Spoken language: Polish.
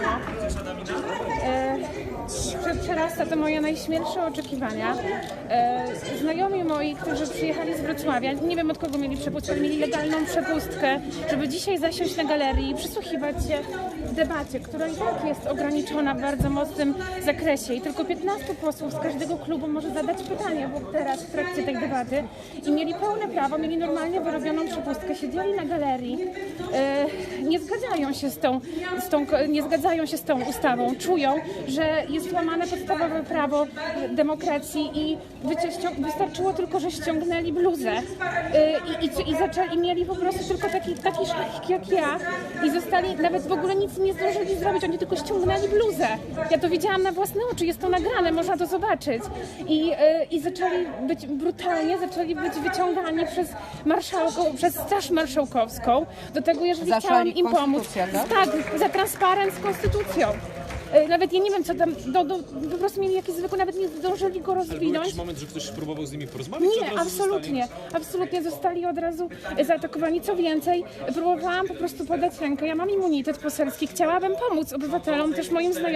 감사합니다. Przerasta to moje najśmielsze oczekiwania. E, znajomi moi, którzy przyjechali z Wrocławia, nie wiem od kogo mieli przepustkę, mieli legalną przepustkę, żeby dzisiaj zasiąść na galerii i przysłuchiwać się debacie, która i tak jest ograniczona w bardzo mocnym zakresie i tylko 15 posłów z każdego klubu może zadać pytanie bo teraz w trakcie tej debaty i mieli pełne prawo, mieli normalnie wyrobioną przepustkę, siedzieli na galerii, e, nie zgadzają się z tą, z tą, nie zgadzają się z tą ustawą, czują, że jest łamane podstawowe prawo demokracji i wystarczyło tylko, że ściągnęli bluzę e, i, i, i, zaczęli, i mieli po prostu tylko taki, taki szlachik jak ja i zostali, nawet w ogóle nic nie zdążyli zrobić, oni tylko ściągnęli bluzę. Ja to widziałam na własne oczy, jest to nagrane, można to zobaczyć. I, e, i zaczęli być brutalnie, zaczęli być wyciągani przez marszałką, przez Straż Marszałkowską do tego, jeżeli Za chciałam im pomóc. tak? Tak, za transparent z konstytucją. E, Nawet ja nie wiem, co tam, do, do, po prostu mieli jakiś zwykły, nawet nie zdążyli go Ale był rozwinąć. jakiś moment, że ktoś próbował z nimi porozmawiać? Nie, absolutnie. Absolutnie zostali od razu zaatakowani. Co więcej, próbowałam po prostu podać rękę. Ja mam immunitet poselski. Chciałabym pomóc obywatelom, też moim znajomym.